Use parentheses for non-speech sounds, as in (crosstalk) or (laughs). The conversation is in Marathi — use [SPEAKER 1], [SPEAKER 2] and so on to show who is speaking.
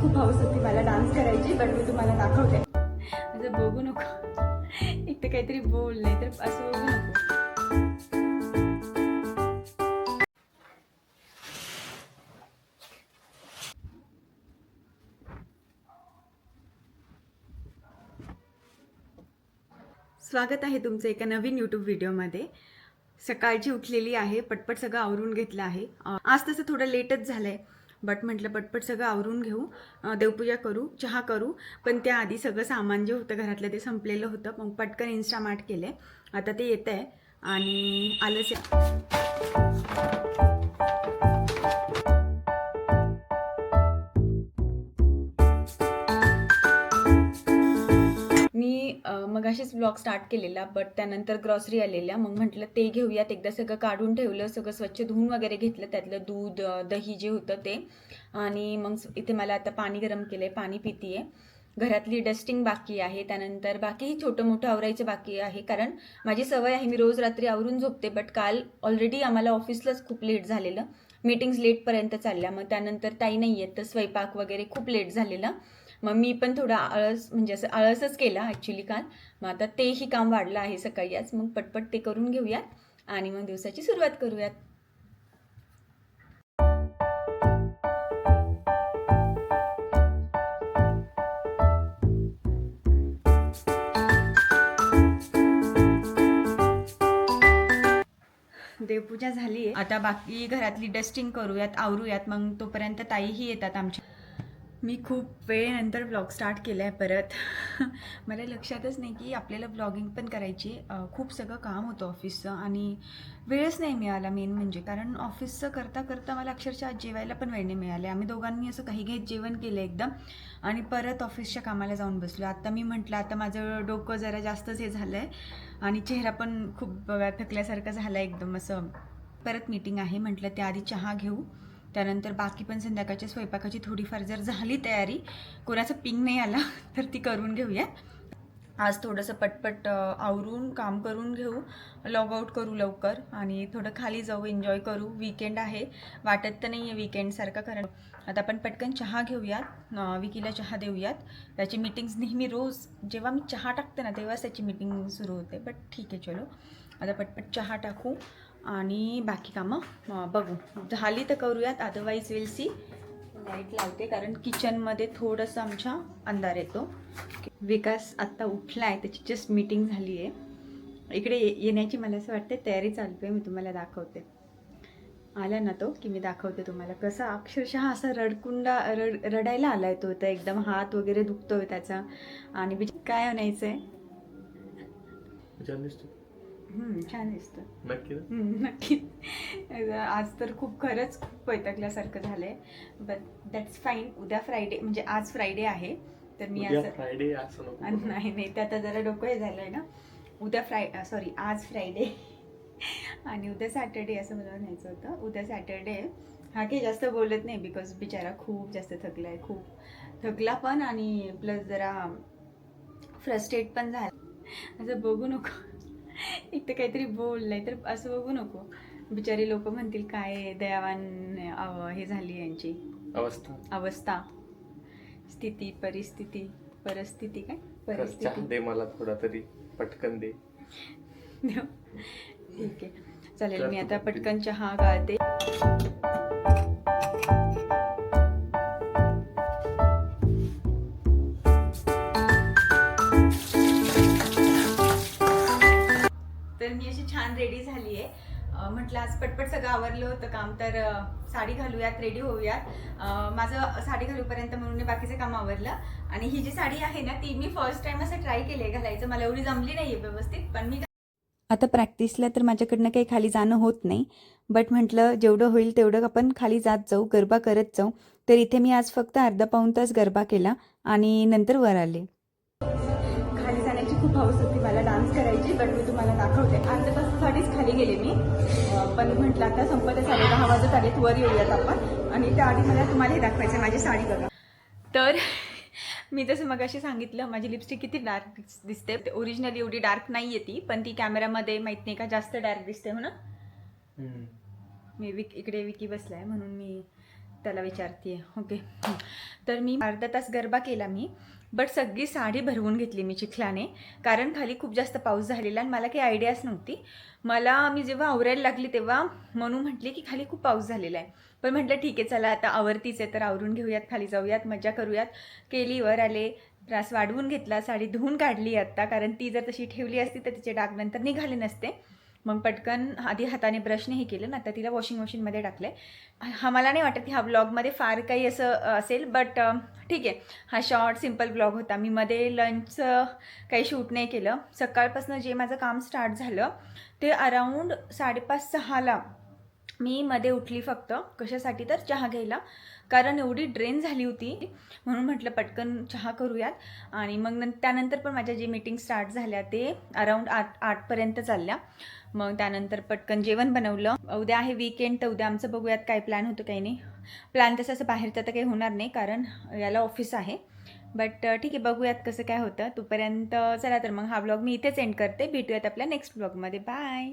[SPEAKER 1] खूप हौस होती मला डान्स करायची बट मी तुम्हाला दाखवते. असं बघू नको. एक तर काहीतरी बोल नाही तर असं बघू नको. स्वागत आहे तुमचं एका नवीन यूट्यूब व्हिडिओमध्ये सकाळची उठलेली आहे पटपट सगळं आवरून घेतलं आहे. आज तसं थोडं लेटच झालं आहे बट म्हटलं पटपट सगळं आवरून घेऊ देवपूजा करू चहा करू. पण त्याआधी सगळं सामान जे होतं घरातलं ते संपलेलं होतं. मग पटकन इन्स्टामार्ट केले. आता ते येतं आहे आणि आलंच आहे. मग असेच ब्लॉग स्टार्ट केलेला बट त्यानंतर ग्रॉसरी आलेल्या मग म्हटलं ते घेऊयात. एकदा सगळं काढून ठेवलं सगळं स्वच्छ धुवून वगैरे घेतलं त्यातलं दूध दही जे होतं ते. आणि मग इथे मला आता पाणी गरम केलं आहे पाणी पितीये. घरातली डस्टिंग बाकी आहे. त्यानंतर बाकीही छोटं मोठं आवरायचं बाकी आहे कारण माझी सवय आहे मी रोज रात्री आवरून झोपते बट काल ऑलरेडी आम्हाला ऑफिसलाच खूप लेट झालेलं. मीटिंग्स लेटपर्यंत चालल्या. मग त्यानंतर ताई नाही आहेत तर स्वयंपाक वगैरे खूप लेट झालेलं. मग मी पण थोडा आळस म्हणजे असं आळसच केला ॲक्च्युली काल. मग आता तेही काम वाढलं आहे सकाळी आज. मग पटपट ते करून घेऊयात आणि मग दिवसाची सुरुवात करूयात. देवपूजा झाली आहे आता बाकी घरातली डस्टिंग करूयात आवरूयात. मग तोपर्यंत ताईही येतात आमच्या. मी खूप वेळेनंतर ब्लॉग स्टार्ट केला आहे परत. (laughs) मला लक्षातच नाही की आपल्याला ब्लॉगिंग पण करायची खूप सगळं काम होतं ऑफिसचं आणि वेळच नाही मिळाला मेन म्हणजे. कारण ऑफिसचं करता करता मला अक्षरशः जेवायला पण वेळ नाही मिळाले. आम्ही दोघांनी असं काही घेत जेवण केलं एकदम आणि परत ऑफिसच्या कामाला जाऊन बसलो. आता मी म्हटलं आता माझं डोकं जरा जास्तच हे झालं आहे आणि चेहरा पण खूप थकल्यासारखा झाला एकदम असं. परत मीटिंग आहे म्हटलं त्याआधी चहा घेऊ. त्यानंतर बाकी पण संध्याकाळच्या स्वयंपाकाची थोडीफार जर झाली तयारी कोणाचं पिंग नाही आला (laughs) तर ती करून घेऊया. आज थोडंसं पटपट आवरून काम करून घेऊ लॉग आऊट करू लवकर आणि थोडं खाली जाऊ एन्जॉय करू. विकेंड आहे वाटत तर नाही आहे विकेंडसारखं कारण आता आपण पटकन चहा घेऊयात विकीला चहा देऊयात. त्याची मीटिंग्स नेहमी रोज जेव्हा मी चहा टाकते ना तेव्हाच त्याची मीटिंग सुरू होते. बट ठीक आहे चलो. आता पटपट चहा टाकू. आणि बाकी कामं बघू. झाली तर करूयात अदरवाईज विल सी लाइट लावते कारण किचनमध्ये थोडंसं आमच्या अंधार येतो. विकास आत्ता उठला आहे त्याची जस्ट मीटिंग झाली आहे इकडे ये- येण्याची मला असं वाटते तयारी चालू आहे मी तुम्हाला दाखवते. आला ना तो की मी दाखवते तुम्हाला. कसा अक्षरशः असा रडकुंडा रड रडायला आला आहे तो तर एकदम. हात वगैरे दुखतोय त्याचा. आणि बिच- काय आणायचं आहे
[SPEAKER 2] छान दिसतो. नक्की
[SPEAKER 1] आज तर खूप खरंच खूप वैतागल्यासारखं झालंय. बट दॅट्स फाईन उद्या फ्रायडे म्हणजे आज फ्रायडे आहे. तर मी असं
[SPEAKER 2] फ्रायडे.
[SPEAKER 1] नाही नाही ते आता जरा डोकं हे झालंय ना. उद्या फ्राय सॉरी आज फ्रायडे आणि उद्या सॅटर्डे असं मला म्हणायचं होतं. उद्या सॅटर्डे हा काही जास्त बोलत नाही बिकॉज बिचारा खूप जास्त थकला आहे खूप थकला पण आणि प्लस जरा फ्रस्ट्रेट पण झाला. असं बघू नको. एक तर काहीतरी बोल नाही तर असं बघू नको. बिचारी लोक म्हणतील काय दयावान अव- हे झाली यांची.
[SPEAKER 2] अवस्था.
[SPEAKER 1] अवस्था. स्थिती परिस्थिती परिस्थिती काय?
[SPEAKER 2] तर चहा
[SPEAKER 1] परिस्थिती.
[SPEAKER 2] दे मला थोडा तरी पटकन दे. (laughs)
[SPEAKER 1] ठीक आहे. चालेल मी आता
[SPEAKER 2] पटकन.
[SPEAKER 1] पटकन चहा गाळते. अशी छान रेडी झाली आहे म्हटलं आज पटपट सगळं आवरलं होतं काम तर साडी घालूयात रेडी होऊयात. माझं साडी घालूपर्यंत म्हणून बाकीचं काम आवरलं. आणि ही जी साडी आहे ना ती मी फर्स्ट टाइम असं ट्राय केली घालायचं. मला एवढी जमली नाहीये व्यवस्थित पण मी
[SPEAKER 3] आता प्रॅक्टिसला तर माझ्याकडनं काही खाली जाणं होत नाही. बट म्हटलं जेवढं होईल तेवढं आपण खाली जात जाऊ गरबा करत जाऊ. तर इथे मी आज फक्त अर्धा पाऊण तास गरबा केला आणि नंतर वर आले.
[SPEAKER 1] खाली जाण्याची खूप हौस होती मला डान्स करायची बट मी तुम्हाला दाखवते. खाली गेले मी. पण म्हटलं आता संपतच आले दहा वाजत आलेत वर येऊयात आपण. आणि त्याआधी मला तुम्हालाही दाखवायचं माझी साडी बघा. तर (laughs) मी जसं मगाशी सांगितलं माझी लिपस्टिक किती डार्क दिसते. ओरिजिनली एवढी डार्क नाही आहे ती पण ती कॅमेरामध्ये माहीत नाही का जास्त डार्क दिसते हो ना
[SPEAKER 2] हम्म.
[SPEAKER 1] मी विक इकडे विकी बसलाय म्हणून मी त्याला विचारते ओके तर मी अर्धा तास गरबा केला मी. बट सगळी साडी भरवून घेतली मी चिखलाने. कारण खाली खूप जास्त पाऊस झालेला आणि मला काही आयडियाच नव्हती. मला मी जेव्हा आवरायला लागली तेव्हा म्हणून म्हटली की खाली खूप पाऊस झालेला आहे. पण म्हटलं ठीक आहे चला आता आवरतीच आहे तर आवरून घेऊयात खाली जाऊयात मजा करूयात. केली वर आले त्रास वाढवून घेतला साडी धुवून काढली आत्ता. कारण ती जर तशी ठेवली असती तर तिचे डाग नंतर निघाले नसते. मग पटकन आधी हाताने ब्रशने हे केलं ना आता तिला वॉशिंग मशीनमध्ये टाकलं आहे हा मला नाही वाटत की हा ब्लॉगमध्ये फार काही असं असेल बट ठीक आहे. हा शॉर्ट सिंपल ब्लॉग होता. मी मध्ये लंचचं काही शूट नाही केलं. सकाळपासून जे माझं काम स्टार्ट झालं ते अराऊंड साडेपाच सहाला मी मध्ये उठली फक्त. कशासाठी? तर चहा घ्यायला. कारण एवढी ड्रेन झाली होती. म्हणून म्हटलं पटकन चहा करूयात. आणि मग न त्यानंतर पण माझ्या जे मीटिंग स्टार्ट झाल्या ते अराऊंड आठ आठपर्यंत चालल्या. मग त्यानंतर पटकन जेवण बनवलं. उद्या आहे वीकेंड तर उद्या आमचं बघूयात काय प्लॅन होतो काही नाही. प्लॅन तसं असं बाहेरचं तर काही होणार नाही कारण याला ऑफिस आहे. बट ठीक आहे बघूयात कसं काय होतं. तोपर्यंत चला तर मग हा ब्लॉग मी इथेच एंड करते. भेटूयात आपल्या नेक्स्ट ब्लॉगमध्ये बाय